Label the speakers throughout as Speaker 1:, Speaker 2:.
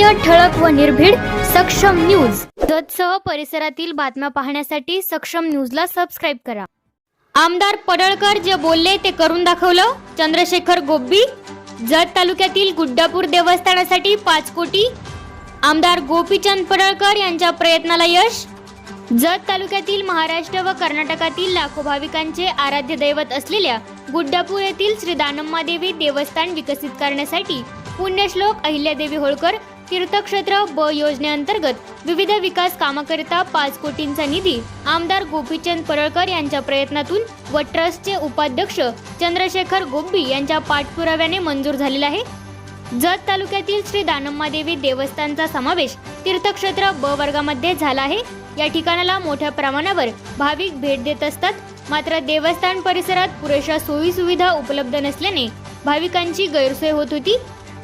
Speaker 1: सत्य ठळक व निर्भीड सक्षम न्यूज. जतसह परिसरातील बातम्या पाहण्यासाठी सक्षम न्यूजला सबस्क्राईब करा. आमदार पडळकर जे बोलले ते करून दाखवलं. चंद्रशेखर गोब्बी जत तालुक्यातील गुड्डापूर देवस्थानासाठी पाच कोटी. आमदार गोपीचंद पडळकर यांच्या प्रयत्नाला यश. जत तालुक्यातील महाराष्ट्र व कर्नाटकातील लाखो भाविकांचे आराध्य दैवत असलेल्या गुड्डापूर येथील श्री दानम्मादेवी देवस्थान विकसित करण्यासाठी पुण्यश्लोक अहिल्यादेवी होळकर तीर्थक्षेत्र ब योजनेअंतर्गत विविध विकास कामाकरिता पाच कोटींचा निधी आमदार गोपीचंद परळकर यांच्या प्रयत्नातून व ट्रस्टचे उपाध्यक्ष चंद्रशेखर गोब्बी यांच्या पाठपुराव्याने मंजूर झालेला आहे. जत तालुक्यातील श्री दानम्मादेवी देवस्थानचा समावेश तीर्थक्षेत्र ब वर्गामध्ये झाला आहे. या ठिकाणाला मोठ्या प्रमाणावर भाविक भेट देत असतात. मात्र देवस्थान परिसरात पुरेशा सोयी सुविधा उपलब्ध नसल्याने भाविकांची गैरसोय होत होती.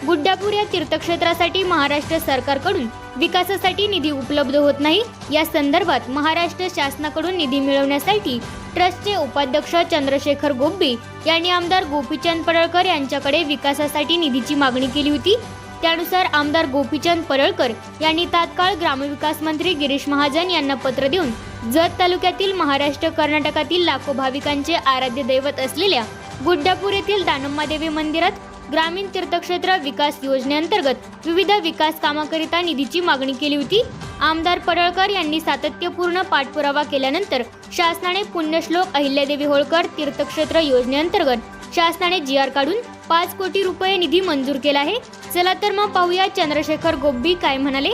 Speaker 1: गुड्डापूर या तीर्थक्षेत्रासाठी महाराष्ट्र सरकारकडून विकासासाठी निधी उपलब्ध होत नाही. या संदर्भात महाराष्ट्र शासनाकडून निधी मिळवण्यासाठी ट्रस्टचे उपाध्यक्ष चंद्रशेखर गोब्बे यांनी आमदार गोपीचंद पडळकर यांच्याकडे विकासासाठी निधीची मागणी केली होती. त्यानुसार आमदार गोपीचंद पडळकर यांनी तात्काळ ग्रामविकास मंत्री गिरीश महाजन यांना पत्र देऊन जत तालुक्यातील महाराष्ट्र कर्नाटकातील लाखो भाविकांचे आराध्य दैवत असलेल्या गुड्डापूर येथील दानम्मादेवी मंदिरात ग्रामीण तीर्थक्षेत्र विकास योजनेअंतर्गत विविध विकास कामाकरिता निधीची मागणी केली होती. आमदार पडळकर यांनी सातत्यपूर्ण पाठपुरावा केल्यानंतर शासनाने पुण्यश्लोक अहिल्यादेवी होळकर तीर्थक्षेत्र योजनेअंतर्गत शासनाने जी आर काढून पाच कोटी रुपये निधी मंजूर केला आहे. चला तर मग पाहूया चंद्रशेखर गोब्बी काय म्हणाले.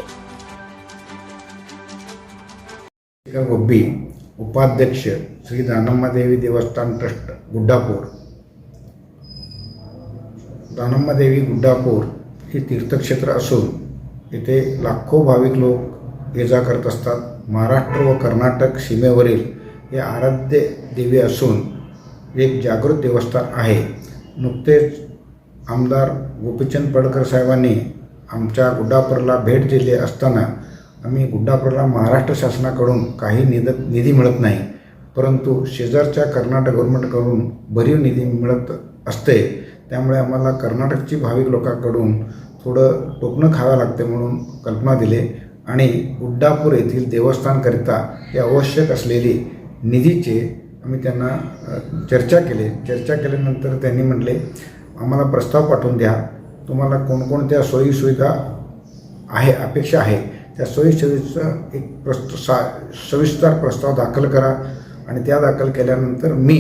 Speaker 2: गोब्बी उपाध्यक्ष श्री दानम्मादेवी देवस्थान ट्रस्ट गुड्डापूर दानम्मादेवी गुड्डापूर हे तीर्थक्षेत्र असून येथे लाखो भाविक लोक ये जा करत असतात. महाराष्ट्र व कर्नाटक सीमेवरील हे आराध्य देवी असून एक जागृत देवस्थान आहे. नुकतेच आमदार गोपीचंद पडकर साहेबांनी आमच्या गुड्डापूरला भेट दिली असताना आम्ही गुड्डापूरला महाराष्ट्र शासनाकडून काही निद निधी मिळत नाही. परंतु शेजारच्या कर्नाटक गव्हर्नमेंटकडून भरीव निधी मिळत असते त्यामुळे आम्हाला कर्नाटकची भाविक लोकांकडून थोडं टोपणं खावं लागते म्हणून कल्पना दिली आणि उड्डापूर येथील देवस्थानकरिता हे आवश्यक असलेली निधीचे आम्ही त्यांना चर्चा केले. चर्चा केल्यानंतर त्यांनी म्हटले आम्हाला प्रस्ताव पाठवून द्या. तुम्हाला कोणकोणत्या सोयीसुविधा आहे अपेक्षा आहे? त्या सोयीसुविधेचं एक प्रस्त सा सविस्तर प्रस्ताव दाखल करा. आणि त्या दाखल केल्यानंतर मी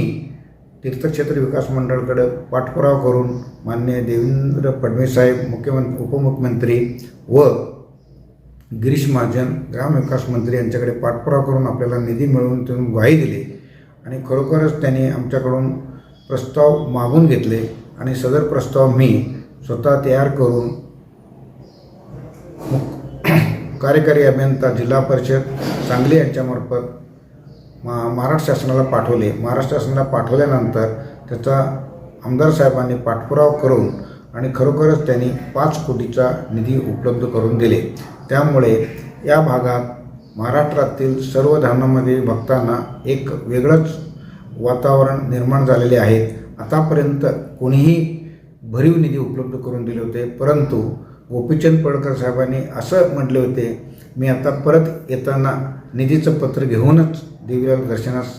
Speaker 2: तीर्थक्षेत्र विकास मंडळकडे पाठपुरावा करून मान्य देवेंद्र फडणवीस साहेब मुख्यमंत्री उपमुख्यमंत्री व गिरीश महाजन ग्रामविकास मंत्री यांच्याकडे पाठपुरावा करून आपल्याला निधी मिळवून त्यांनी ग्वाही दिली आणि खरोखरच त्यांनी आमच्याकडून प्रस्ताव मागून घेतले आणि सदर प्रस्ताव मी स्वतः तयार करून कार्यकारी अभियंता जिल्हा परिषद सांगली यांच्यामार्फत मा महाराष्ट्र शासनाला पाठवले. महाराष्ट्र शासनाला पाठवल्यानंतर त्याचा आमदार साहेबांनी पाठपुरावा करून आणि खरोखरच त्यांनी पाच कोटीचा निधी उपलब्ध करून दिले. त्यामुळे या भागात महाराष्ट्रातील सर्व धरणामध्ये भक्तांना एक वेगळंच वातावरण निर्माण झालेले आहे. आतापर्यंत कोणीही भरीव निधी उपलब्ध करून दिले होते परंतु गोपीचंद पडकर साहेबांनी असं म्हटले होते मी आता परत येताना निधीचं पत्र घेऊनच देवीला दर्शनास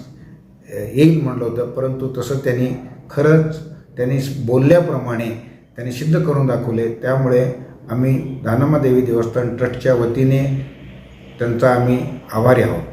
Speaker 2: येईल म्हणलं होतं परंतु तसं त्यांनी खरंच त्यांनी बोलल्याप्रमाणे त्यांनी सिद्ध करून दाखवले. त्यामुळे आम्ही दानमादेवी देवस्थान ट्रस्टच्या वतीने त्यांचा आम्ही आभारी आहोत.